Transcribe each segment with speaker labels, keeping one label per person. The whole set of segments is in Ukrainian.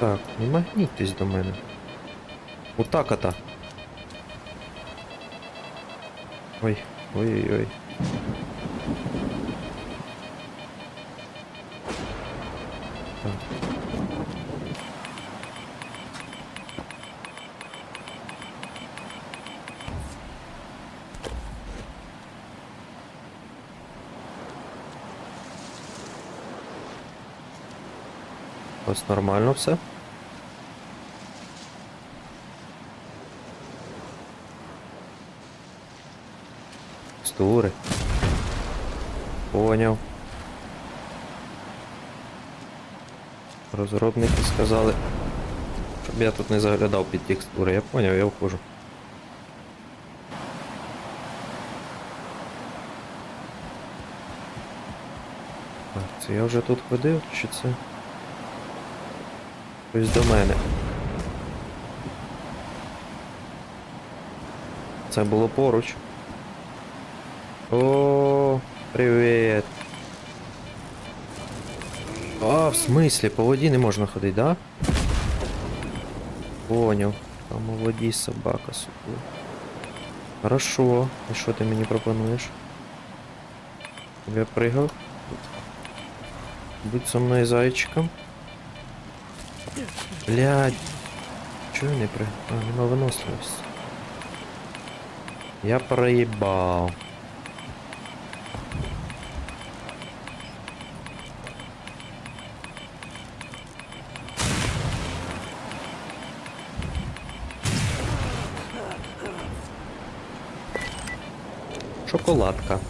Speaker 1: Так, не магнітьтесь до мене. Отак ата. Ой, ой-ой-ой. Так. Ось нормально все. Стури. Поняв. Розробники сказали, щоб я тут не заглядав під текстури. Я поняв, я вхожу. Так, це я вже тут ходив, чи це? Хтось до мене. Це було поруч. О, привіт. А, в смислі, по воді не можна ходити, да? Поняв. Там у воді собака супує. Хорошо. І що ти мені пропонуєш? Щоб Я пригав. Будь со мною зайчиком. Блядь. Чого не при... А, нема виносливості. Я проебал. Шоколадка.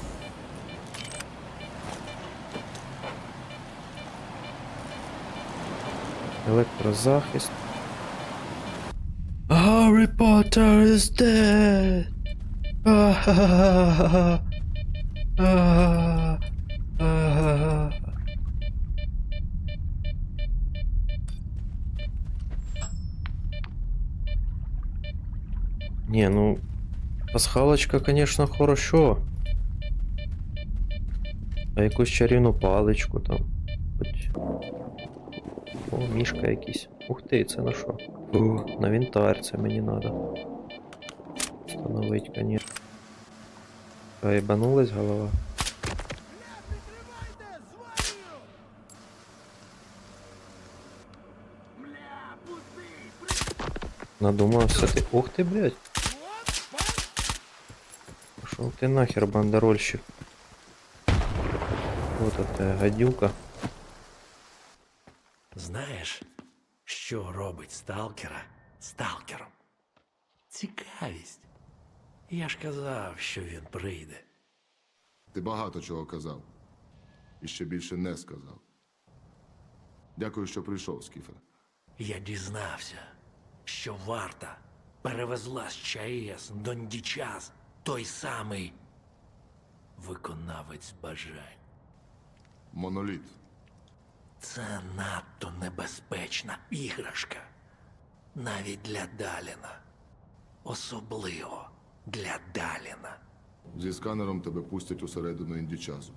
Speaker 1: Електрозахист. Harry Potter is dead. Ah, ah, ah. Не, ну, пасхалочка, конечно, хорошо. А якусь чарівну паличку там. Хоч. О, мішка якийсь. Ух ти, це на що? О, на вінтар це мені надо. Встановить, конечно. А ебанулась голова. Надумався ти. Ух ти, блядь. Пошел ти нахер, бандерольщик. Вот это гадюка.
Speaker 2: Знаєш, що робить сталкера сталкером? Цікавість. Я ж казав, що він прийде.
Speaker 3: Ти багато чого казав. І ще більше не сказав. Дякую, що прийшов, Скіфе.
Speaker 2: Я дізнався, що варта перевезла з ЧАЕС до Ндічас той самий виконавець бажань.
Speaker 3: Моноліт.
Speaker 2: Це надто небезпечна іграшка. Навіть для Даліна. Особливо для Даліна.
Speaker 3: Зі сканером тебе пустять усередину індічазу.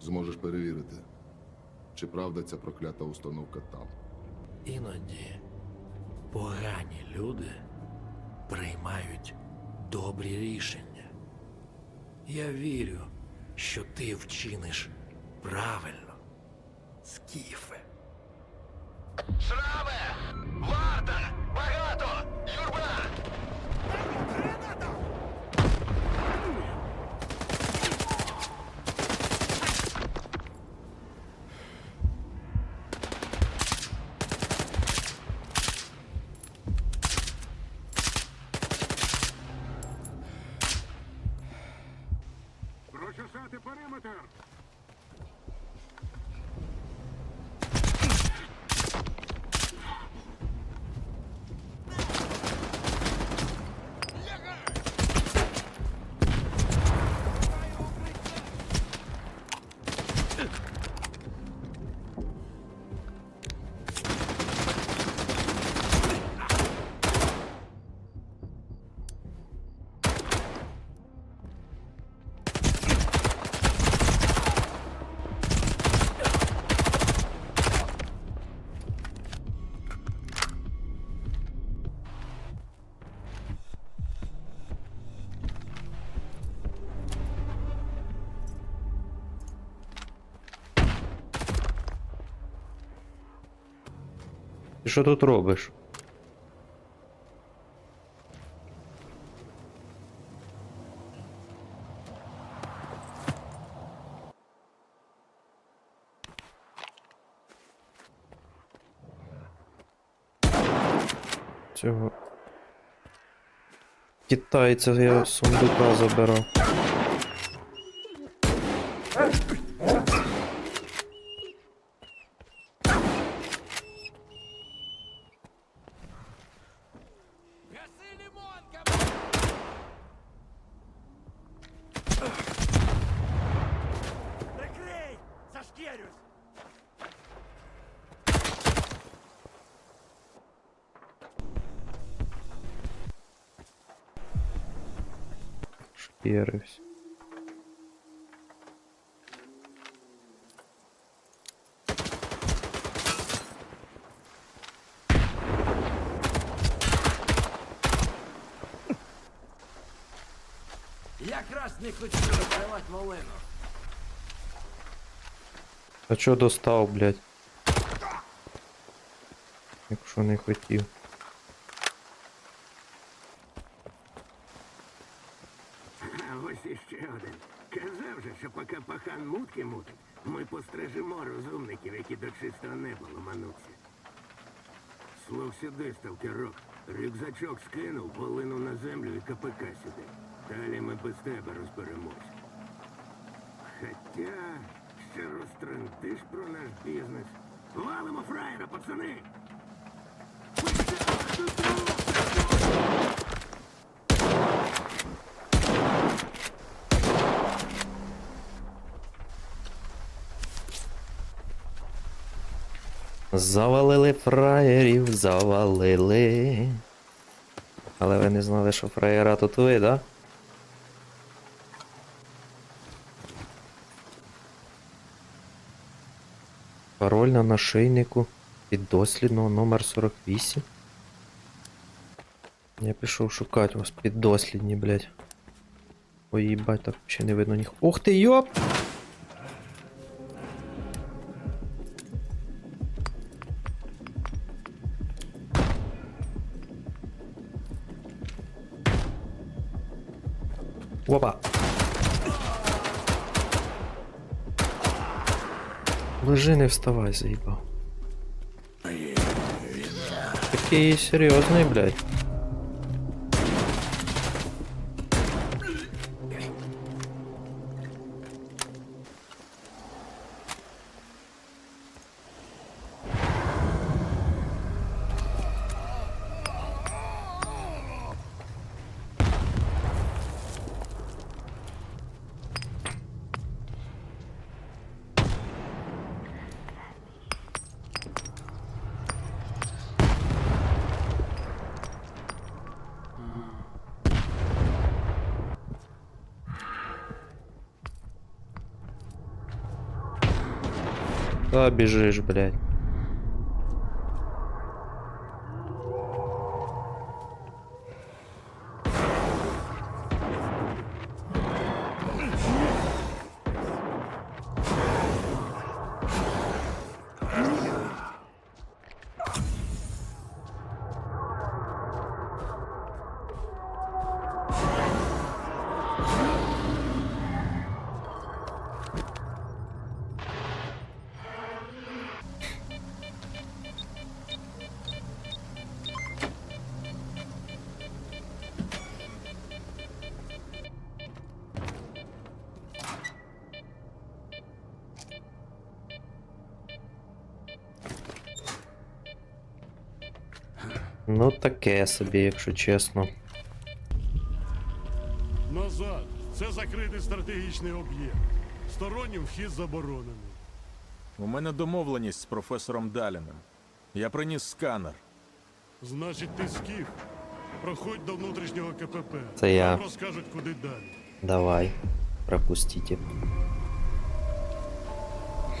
Speaker 3: Зможеш перевірити, чи правда ця проклята установка там.
Speaker 2: Іноді погані люди приймають добрі рішення. Я вірю, що ти вчиниш правильно, Скіфе.
Speaker 4: Шраве, Варта!
Speaker 1: Ти що тут робиш? Цього. Китайця я сундука забирав. Шкірився.
Speaker 5: Якраз не хотів відкривати малину.
Speaker 1: А чо достав, блядь? Якщо не хотів.
Speaker 2: Іще один. Казав же, що поки пахан мутки мутить, ми пострижемо розумників, які до чистого неба ломануться. Слух сюди, сталкерок. Рюкзачок скинув, полину на землю і КПК сюди. Далі ми без тебе розберемось. Хоча, ще розтрендиш про наш бізнес. Валимо фраєра, пацани!
Speaker 1: Завалили фраєрів, завалили. Але ви не знали, що фраєра тут ви, да? Пароль на нашийнику піддослідного номер 48. Я пішов шукати вас піддослідні, блядь. Ой, їбать, так ще не видно ніг. Ух ти, йоп! Опа! Лежи, не вставай, заїбав. Такий серйозний, блядь. Та бежишь, блядь. Ну таке собі, якщо чесно.
Speaker 6: Назад. Це закритий стратегічний об'єкт. Стороннім вхід заборонений.
Speaker 7: У мене домовленість з професором Даліним. Я приніс сканер.
Speaker 6: Значить, ти скіф. Проходь до внутрішнього КПП.
Speaker 1: Це я.
Speaker 6: Там розкажуть, куди далі.
Speaker 1: Давай, пропустите.